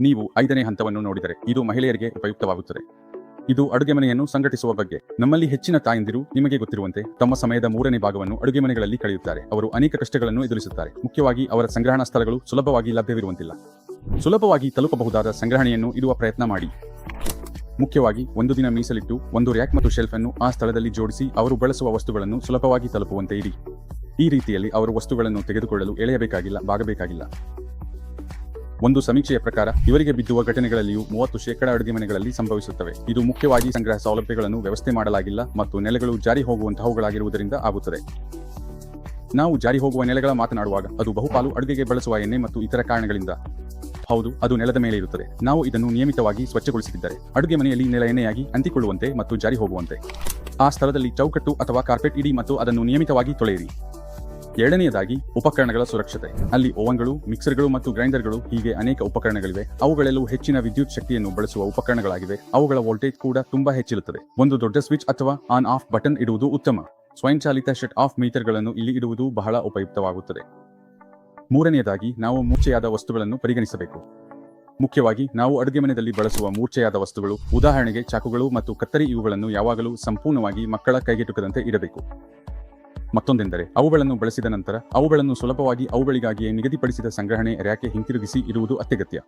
ನೀವು ಐದನೇ ಹಂತವನ್ನು ನೋಡಿದರೆ ಇದು ಮಹಿಳೆಯರಿಗೆ ಉಪಯುಕ್ತವಾಗುತ್ತದೆ. ಇದು ಅಡುಗೆ ಮನೆಯನ್ನು ಸಂಘಟಿಸುವ ಬಗ್ಗೆ. ನಮ್ಮಲ್ಲಿ ಹೆಚ್ಚಿನ ತಾಯಂದಿರು ನಿಮಗೆ ಗೊತ್ತಿರುವಂತೆ ತಮ್ಮ ಸಮಯದ ಮೂರನೇ ಭಾಗವನ್ನು ಅಡುಗೆ ಮನೆಗಳಲ್ಲಿ ಕಳೆಯುತ್ತಾರೆ. ಅವರು ಅನೇಕ ಕಷ್ಟಗಳನ್ನು ಎದುರಿಸುತ್ತಾರೆ. ಮುಖ್ಯವಾಗಿ ಅವರ ಸಂಗ್ರಹಣಾ ಸ್ಥಳಗಳು ಸುಲಭವಾಗಿ ಲಭ್ಯವಿರುವಂತಿಲ್ಲ. ಸುಲಭವಾಗಿ ತಲುಪಬಹುದಾದ ಸಂಗ್ರಹಣೆಯನ್ನು ಇಡುವ ಪ್ರಯತ್ನ ಮಾಡಿ. ಮುಖ್ಯವಾಗಿ ಒಂದು ದಿನ ಮೀಸಲಿಟ್ಟು ಒಂದು ರ್ಯಾಕ್ ಮತ್ತು ಶೆಲ್ಫ್ ಅನ್ನು ಆ ಸ್ಥಳದಲ್ಲಿ ಜೋಡಿಸಿ ಅವರು ಬಳಸುವ ವಸ್ತುಗಳನ್ನು ಸುಲಭವಾಗಿ ತಲುಪುವಂತೆ ಇಡಿ. ಈ ರೀತಿಯಲ್ಲಿ ಅವರು ವಸ್ತುಗಳನ್ನು ತೆಗೆದುಕೊಳ್ಳಲು ಎಳೆಯಬೇಕಾಗಿಲ್ಲ, ಬಾಗಬೇಕಾಗಿಲ್ಲ. ಒಂದು ಸಮೀಕ್ಷೆಯ ಪ್ರಕಾರ, ಇವರಿಗೆ ಬಿದ್ದುವ ಘಟನೆಗಳಲ್ಲಿಯೂ ಮೂವತ್ತು ಶೇಕಡ ಅಡುಗೆ ಮನೆಗಳಲ್ಲಿ ಸಂಭವಿಸುತ್ತವೆ. ಇದು ಮುಖ್ಯವಾಗಿ ಸಂಗ್ರಹ ಸೌಲಭ್ಯಗಳನ್ನು ವ್ಯವಸ್ಥೆ ಮಾಡಲಾಗಿಲ್ಲ ಮತ್ತು ನೆಲೆಗಳು ಜಾರಿ ಹೋಗುವಂತಹವುಗಳಾಗಿರುವುದರಿಂದ ಆಗುತ್ತದೆ. ನಾವು ಜಾರಿ ಹೋಗುವ ನೆಲೆಗಳ ಮಾತನಾಡುವಾಗ, ಅದು ಬಹುಪಾಲು ಅಡುಗೆಗೆ ಬಳಸುವ ಎಣ್ಣೆ ಮತ್ತು ಇತರ ಕಾರಣಗಳಿಂದ. ಹೌದು, ಅದು ನೆಲದ ಮೇಲೆ ಇರುತ್ತದೆ. ನಾವು ಇದನ್ನು ನಿಯಮಿತವಾಗಿ ಸ್ವಚ್ಛಗೊಳಿಸುತ್ತಿದ್ದಾರೆ ಅಡುಗೆ ಮನೆಯಲ್ಲಿ ನೆಲ ಎಣ್ಣೆಯಾಗಿ ಅಂಟಿಕೊಳ್ಳುವಂತೆ ಮತ್ತು ಜಾರಿ ಹೋಗುವಂತೆ. ಆ ಸ್ಥಳದಲ್ಲಿ ಚೌಕಟ್ಟು ಅಥವಾ ಕಾರ್ಪೆಟ್ ಇಡಿ ಮತ್ತು ಅದನ್ನು ನಿಯಮಿತವಾಗಿ ತೊಳೆಯಿರಿ. ಎರಡನೆಯದಾಗಿ ಉಪಕರಣಗಳ ಸುರಕ್ಷತೆ. ಅಲ್ಲಿ ಓವನ್ಗಳು, ಮಿಕ್ಸರ್ಗಳು ಮತ್ತು ಗ್ರೈಂಡರ್ಗಳು ಹೀಗೆ ಅನೇಕ ಉಪಕರಣಗಳಿವೆ. ಅವುಗಳೆಲ್ಲವೂ ಹೆಚ್ಚಿನ ವಿದ್ಯುತ್ ಶಕ್ತಿಯನ್ನು ಬಳಸುವ ಉಪಕರಣಗಳಾಗಿವೆ. ಅವುಗಳ ವೋಲ್ಟೇಜ್ ಕೂಡ ತುಂಬಾ ಹೆಚ್ಚಿರುತ್ತದೆ. ಒಂದು ದೊಡ್ಡ ಸ್ವಿಚ್ ಅಥವಾ ಆನ್ ಆಫ್ ಬಟನ್ ಇಡುವುದು ಉತ್ತಮ. ಸ್ವಯಂಚಾಲಿತ ಶಟ್ ಆಫ್ ಮೀಟರ್ಗಳನ್ನು ಇಲ್ಲಿ ಇಡುವುದು ಬಹಳ ಉಪಯುಕ್ತವಾಗುತ್ತದೆ. ಮೂರನೆಯದಾಗಿ ನಾವು ಮೂರ್ಛೆಯಾದ ವಸ್ತುಗಳನ್ನು ಪರಿಗಣಿಸಬೇಕು. ಮುಖ್ಯವಾಗಿ ನಾವು ಅಡುಗೆ ಮನೆಯಲ್ಲಿ ಬಳಸುವ ಮೂರ್ಛೆಯಾದ ವಸ್ತುಗಳು, ಉದಾಹರಣೆಗೆ ಚಾಕುಗಳು ಮತ್ತು ಕತ್ತರಿ ಇವುಗಳನ್ನು ಯಾವಾಗಲೂ ಸಂಪೂರ್ಣವಾಗಿ ಮಕ್ಕಳ ಕೈಗೆಟುಕದಂತೆ ಇಡಬೇಕು. ಮತ್ತೊಂದೆಂದರೆ ಅವುಗಳನ್ನು ಬಳಸಿದ ನಂತರ ಅವುಗಳನ್ನು ಸುಲಭವಾಗಿ ಅವುಗಳಿಗಾಗಿಯೇ ನಿಗದಿಪಡಿಸಿದ ಸಂಗ್ರಹಣೆ ರ್ಯಾಕೆ ಹಿಂತಿರುಗಿಸಿ ಇರುವುದು ಅತ್ಯಗತ್ಯ.